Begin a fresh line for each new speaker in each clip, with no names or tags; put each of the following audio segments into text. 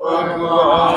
ਭਗਵਾਨ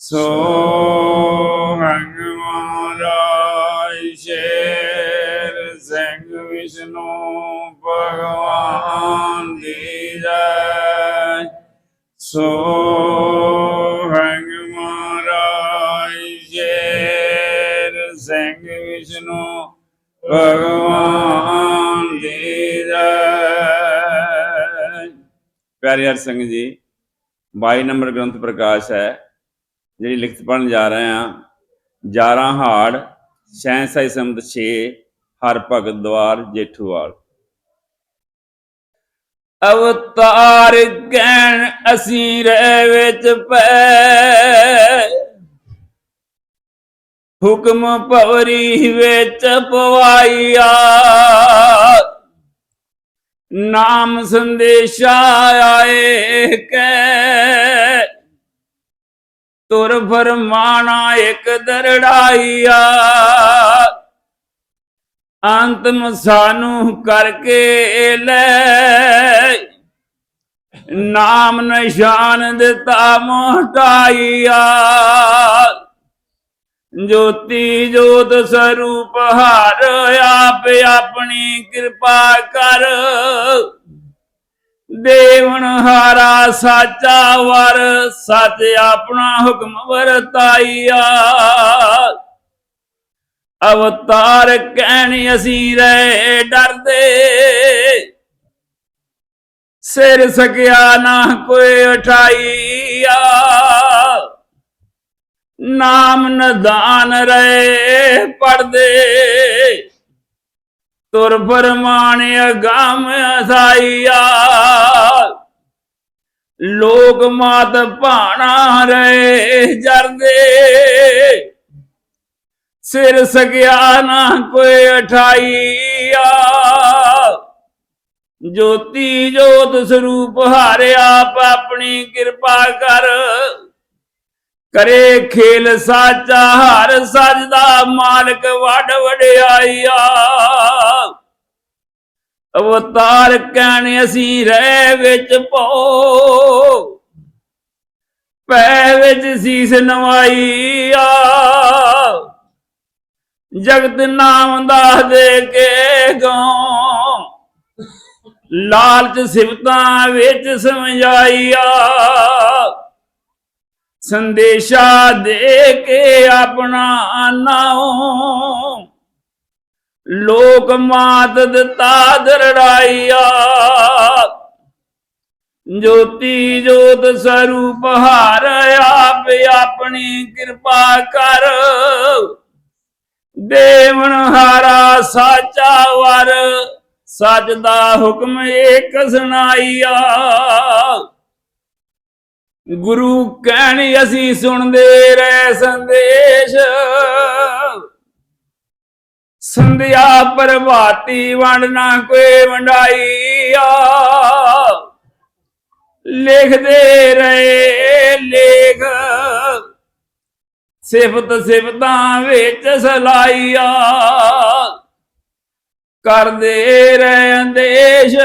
ਸੋ ਮਹਾਰਾਜ ਸ਼ੇਰ ਸਿੰਘ ਵਿਸ਼ਨੂੰ ਭਗਵਾਨ ਦੀ ਜੈ। ਸੋ ਮਹਾਰਾਜ ਸ਼ੇਰ ਸਿੰਘ ਵਿਸ਼ਨੂੰ ਭਗਵਾਨ ਦੀ ਜੈ। ਪਿਆਰੇ ਹਰ ਸਿੰਘ ਜੀ 22 ਨੰਬਰ ਗ੍ਰੰਥ ਪ੍ਰਕਾਸ਼ ਹੈ। ਜਿਹੜੀ ਲਿਖਤ ਪੜਨ ਜਾ ਰਹੇ ਆ 11 ਹਾੜ ਸੈਂਸਾਈ ਸੰਮਤ 6 ਹਰ ਭਗਤ ਦਵਾਰ ਜੇਠੂਵਾਲ ਅਵਤਾਰ ਗੈਣ ਅਸੀਂ ਰਹਿ ਵਿੱਚ ਪੈ ਹੁਕਮ ਭਵਰੀ ਵਿੱਚ ਪਵਾਈਆ ਨਾਮ ਸੰਦੇਸ਼ਾ ਆਏ ਕੈ ਤੁਰ ਫਰਮਾਣਾ ਇੱਕ ਦਰੜਾਈਆ। ਅੰਤਮ ਸਾਨੂੰ ਕਰਕੇ ਲੈ। ਨਾਮ ਨਿਸ਼ਾਨ ਦਿੱਤਾ ਮੋਟਾਈਆ ਜੋਤੀ ਜੋਤ ਸਰੂਪ ਹਰ ਆਪ ਆਪਣੀ ਕਿਰਪਾ ਕਰ। ਦੇਵਨ ਹਾਰਾ ਸਾਚਾ ਵਰ, ਸੱਚ ਆਪਣਾ ਹੁਕਮ ਵਰਤਾਈਆ। ਅਵਤਾਰ ਕਹਿਣ ਅਸੀਂ ਰਹਿ ਡਰਦੇ। ਸਿਰ ਸਕਿਆ ਨਾ ਕੋਈ ਉਠਾਈਆ। ਨਾਮ ਨਦਾਨ ਰਹੇ ਪੜਦੇ ਤੁਰ ਫਰਮਾਨ ਅਗੰਮ ਅਸਾਈਆ। ਲੋਕ ਮਾਤ ਭਾਣਾ ਰਹੇ ਜਰਦੇ। ਸਿਰ ਸਗਿਆ ਨਾ ਕੋਈ ਉਠਾਈਆ ਜੋਤੀ ਜੋਤ ਸਰੂਪ ਹਾਰੇ ਆਪ ਆਪਣੀ ਕਿਰਪਾ ਕਰ। ਕਰੇ ਖੇਲ ਸਾਚਾ, ਹਰ ਸਜਦਾ ਮਾਲਕ ਵਡ ਵਡਿਆਈਆ। ਅਵਤਾਰ ਕਹਿਣ, ਅਸੀਂ ਰਹਿ ਵਿੱਚ ਪੋ ਪੈ ਵਿੱਚ ਸੀਸ ਨਵਾਈਆ। ਜਗਤ ਨਾਮ ਦਾ ਦੇ ਕੇ ਗਉ। ਲਾਲਚ ਸਿਫਤਾਂ ਵਿੱਚ ਸਮਝਾਈਆ। ਸੰਦੇਸ਼ਾ ਦੇ ਕੇ ਆਪਣਾ ਨਾਉ। ਲੋਕ ਮਾਤ ਦਿੱਤਾ ਦਰੜਾਈਆ। ਜੋਤੀ ਜੋਤ ਸਰੂਪ ਹਾਰ ਆਪ ਆਪਣੀ ਕਿਰਪਾ ਕਰ। ਦੇਵਨ ਹਾਰਾ ਸਾਚਾ ਵਰ, ਸੱਚ ਦਾ ਹੁਕਮ ਏਕ ਸੁਣਾਈਆ। ਗੁਰੂ ਕਹਿਣ ਅਸੀਂ ਸੁਣਦੇ ਰਹਿ ਸੰਦੇਸ਼। ਸੰਧਿਆ ਪ੍ਰਭਾਤੀ ਵੰਡਣਾ ਕੋਈ ਵੰਡਾਈਆ। ਲਿਖਦੇ ਰਹੇ ਲੇਖ। ਸਿਫਤ ਸਿਫਤਾਂ ਵਿੱਚ ਸਲਾਈਆ। ਕਰਦੇ ਰਹੇ ਅੰਦੇਸ਼।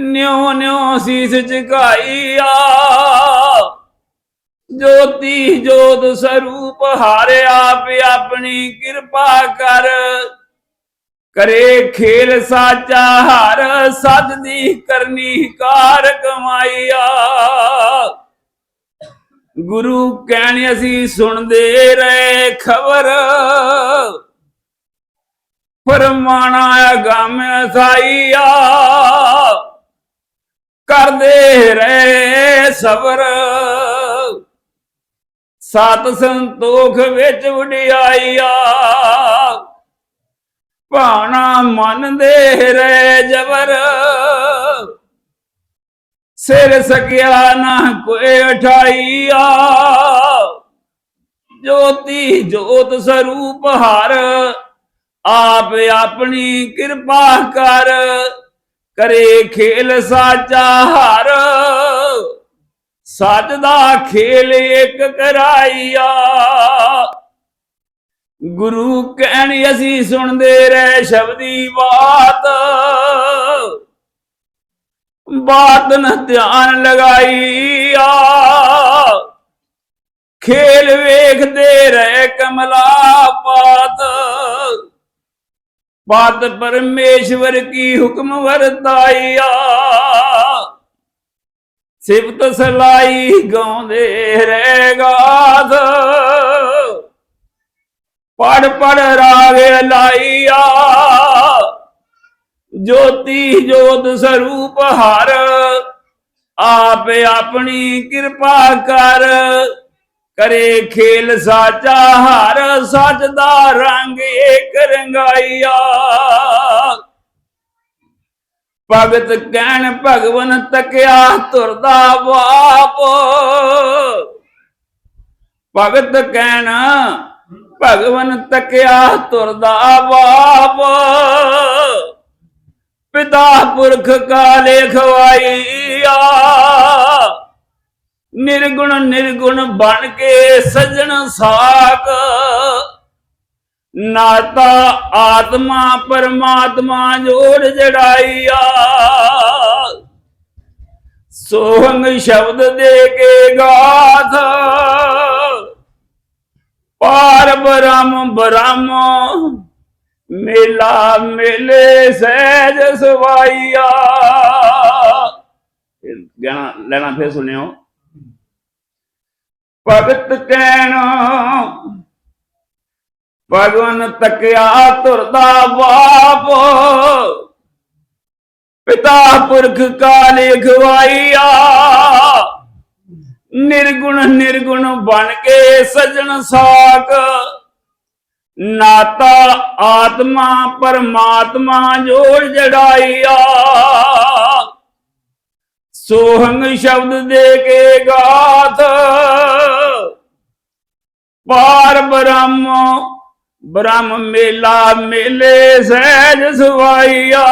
ਨਿਉ ਨਿਉ ਸੀਸ ਝੁਕਾਈਆ। ਜੋਤੀ ਜੋਤ ਸਰੂਪ ਹਾਰੇ ਆਪ ਆਪਣੀ ਕਿਰਪਾ ਕਰ। ਕਰੇ ਖੇਲ ਸਾਚਾ ਹਰ ਸਦ ਦੀ ਕਰਨੀ ਕਾਰ ਕਮਾਈਆ। ਗੁਰੂ ਕਹਿਣ ਅਸੀਂ ਸੁਣਦੇ ਰਹੇ ਖਬਰ। ਫਰਮਾਣਾ ਅਗੰਮ ਸਾਈਆ। ਕਰਦੇ ਰਹੇ ਸਬਰ। ਸਤ ਸੰਤੋਖ ਵਿੱਚ ਵਡਿਆਈਆ, ਭਾਣਾ ਮਨ ਦੇ ਰਹਿ ਜਬਰ। ਸਿਰ ਸਕਿਆ ਨਾ ਕੋਈ ਉਠਾਈਆ, ਜੋਤੀ ਜੋਤ ਸਰੂਪ ਹਰ, ਆਪ ਆਪਣੀ ਕਿਰਪਾ ਕਰ। ਕਰੇ ਖੇਲ ਸਾਚਾ ਹਰ। ਸੱਚ ਦਾ ਖੇਲ ਇੱਕ ਕਰਾਈਆ। ਗੁਰੂ ਕਹਿਣੀ, ਅਸੀਂ ਸੁਣਦੇ ਰਹਿ ਸ਼ਬਦੀ ਬਾਤ। ਬਾਤ ਨ ਧਿਆਨ ਆ ਖੇਲ ਵੇਖਦੇ ਰਹਿ ਕਮਲਾ ਪਾਤ। ਬਾਤ ਪਰਮੇਸ਼ਵਰ ਕੀ ਹੁਕਮ ਵਰਤਾਈਆ ਸਿਫਤ ਸਲਾਈ ਗਾਉਂਦੇ ਰਹਿ ਗਾਥ ਪੜ ਪੜ ਰਾਗ ਲਾਈਆ। ਜੋਤੀ ਜੋਤ ਸਰੂਪ ਹਰ, ਆਪ ਆਪਣੀ ਕਿਰਪਾ ਕਰ। ਕਰੇ ਖੇਲ ਸਾਚਾ ਹਰ ਸੱਚ ਦਾ ਰੰਗ ਏਕ ਰੰਗਾਈਆ। ਭਗਤ ਕਹਿਣ, ਭਗਵਨ ਤਕਿਆ, ਤੁਰਦਾ ਬਾਪ। ਭਗਤ ਕਹਿਣ, ਭਗਵਨ ਤਕਿਆ, ਤੁਰਦਾ ਬਾਪ। ਪਿਤਾ ਪੁਰਖ ਕਾਲੇ ਖਵਾਈਆ ਨਿਰਗੁਣ ਨਿਰਗੁਣ ਬਣ ਕੇ ਸਜਣ ਸਾਕ ਨਾਤਾ ਆਤਮਾ ਪਰਮਾਤਮਾ ਜੋੜ ਜੜਾਈਆ ਸੋਹੰਗ ਸ਼ਬਦ ਦੇ ਕੇ ਗਾਥ। ਪਾਰ ਬ੍ਰਹਮ ਬ੍ਰਹਮ, ਮੇਲਾ ਮੇਲੇ ਸਹਿਜ ਸਵਾਈਆ ਇਹ ਗਾਣਾ ਲੈਣਾ ਫੇਰ ਸੁਣਿਓ। ਭਗਤ ਕਹਿਣ ਭਗਵਨ ਤਕਿਆ ਤੁਰਦਾ ਬਾਪ। ਪਿਤਾ ਪੁਰਖ ਕਾਲੇ ਖਵਾਈਆ ਨਿਰਗੁਣ ਨਿਰਗੁਣ ਬਣ ਕੇ ਸਜਣ ਸਾਕ ਨਾਤਾ ਆਤਮਾ ਪਰਮਾਤਮਾ ਜੋੜ ਜੜਾਈਆ ਸੋਹੰਗ ਸ਼ਬਦ ਦੇ ਕੇ ਗਾਥ। ਪਾਰ ਬ੍ਰਹਮ ਬ੍ਰਹਮ ਮੇਲਾ ਮੇਲੇ ਸਹਿਜ ਸੁਵਾਈਆ।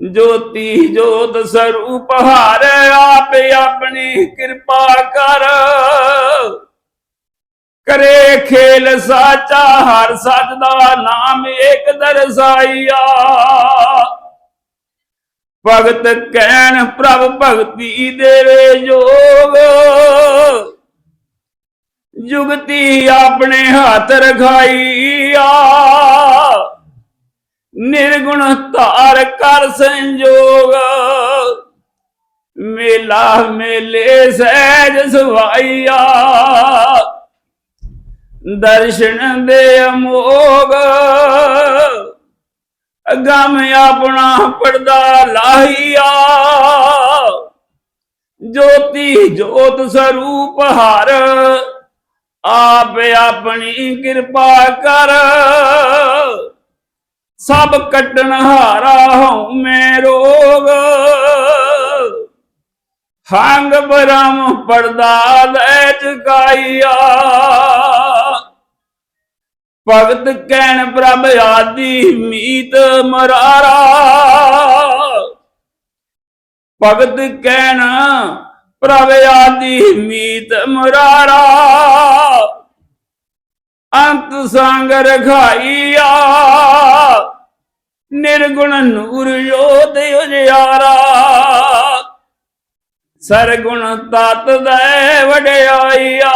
ਜੋਤੀ ਜੋਤ ਸਰੂਪ ਹਰ ਆਪ ਆਪਣੀ ਕਿਰਪਾ ਕਰ। ਕਰੇ ਖੇਲ ਸਾਚਾ, ਹਰ ਸੱਚ ਦਾ ਨਾਮ ਏਕ ਦਰਸਾਈਆ। ਭਗਤ ਕਹਿਣ ਪ੍ਰਭ ਭਗਤੀ ਦੇਵੇ ਜੋਗ। ਜੁਗਤੀ ਆਪਣੇ ਹੱਥ ਰਖਾਈਆ। ਨਿਰਗੁਣ ਧਾਰ ਕਰ ਸੰਜੋਗ। ਮੇਲਾ ਮੇਲੇ ਸਹਿਜ ਸੁਭਾਈਆ ਦਰਸ਼ਨ ਦੇ ਅਮੋਗ। ਅਗਮ ਆਪਣਾ ਪਰਦਾ ਲਾਹੀਆ ਜੋਤੀ ਜੋਤ ਸਰੂਪ ਹਰ ਆਪ ਆਪਣੀ ਕਿਰਪਾ ਕਰ। ਸਭ ਕੱਟਣ ਹਾਰਾ ਹਉ ਮੈਂ ਰੋਗ। ਹੰਗ ਬ੍ਰਹਮ ਪਰਦਾ ਲੈ ਚੁਕਾਈਆ ਭਗਤ ਕਹਿਣ ਪ੍ਰਭ ਆਦੀ ਮੀਤ ਮਰਾਰਾ। ਭਗਤ ਕਹਿਣ ਪ੍ਰਭ ਆਦੀ ਮੀਤ ਮੁਰਾਰਾ। ਅੰਤ ਸੰਗ ਰਖਾਈਆ। ਨਿਰਗੁਣ ਨੂਰ ਜੋਤ ਉਜਿਆਰਾ ਸਰਗੁਣ ਤਤ ਦੇ ਵਡਿਆਈਆ।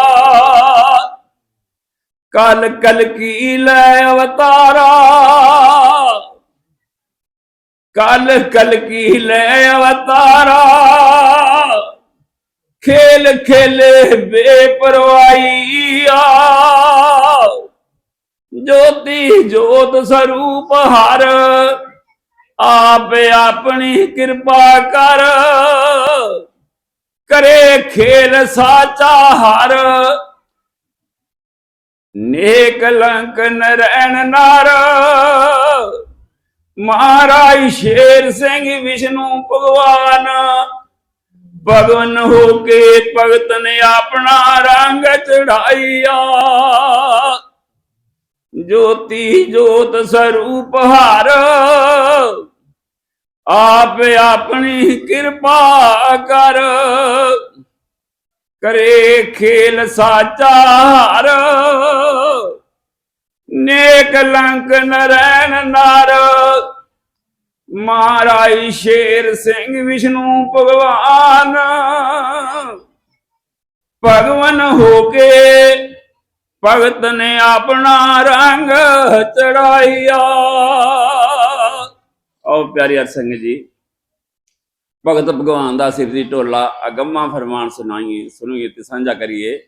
ਕਲ ਕਲ ਕੀ ਲੈ ਅਵਤਾਰਾ। ਕਲ ਕਲ ਕੀ ਲੈ ਅਵਤਾਰਾ। ਖੇਲ, ਖੇਲੇ ਬੇਪਰਵਾਈਆ ਜੋਤੀ ਜੋਤ ਸਰੂਪ ਹਰ, ਆਪ ਆਪਣੀ ਕਿਰਪਾ ਕਰ। ਕਰੇ ਖੇਲ ਸਾਚਾ ਹਰ। ਨੇਕ ਲੰਕ ਨਰੈਣ ਨਰ। ਮਹਾਰਾਜ ਸ਼ੇਰ ਸਿੰਘ ਵਿਸ਼ਨੂੰ ਭਗਵਾਨ। ਭਗਵਨ ਹੋ ਕੇ ਭਗਤ ਨੇ ਆਪਣਾ ਰੰਗ ਚੜਾਈਆ ਜੋਤੀ ਜੋਤ ਸਰੂਪ ਹਰ ਆਪ ਆਪਣੀ ਕਿਰਪਾ ਕਰ। ਕਰੇ ਖੇਲ ਸਾਚਾ ਹਰ। ਨੇਕ ਲੰਕ ਨਰੈਣ ਨਾਰ ਮਹਾਰਾਜ ਸ਼ੇਰ ਸਿੰਘ ਵਿਸ਼ਨੂੰ ਭਗਵਾਨ। ਭਗਵਨ ਹੋ ਕੇ ਭਗਤ ਨੇ ਆਪਣਾ ਰੰਗ ਚੜਾਈਆ ਆਓ ਪਿਆਰੀ ਹਰ ਸਿੰਘ ਜੀ, ਭਗਤ ਭਗਵਾਨ ਦਾ ਸਿਰ ਦੀ ਢੋਲਾ ਅਗੰਮਾ ਫਰਮਾਨ ਸੁਣਾਈਏ, ਸੁਣੀਏ ਤੇ ਸਾਂਝਾ ਕਰੀਏ।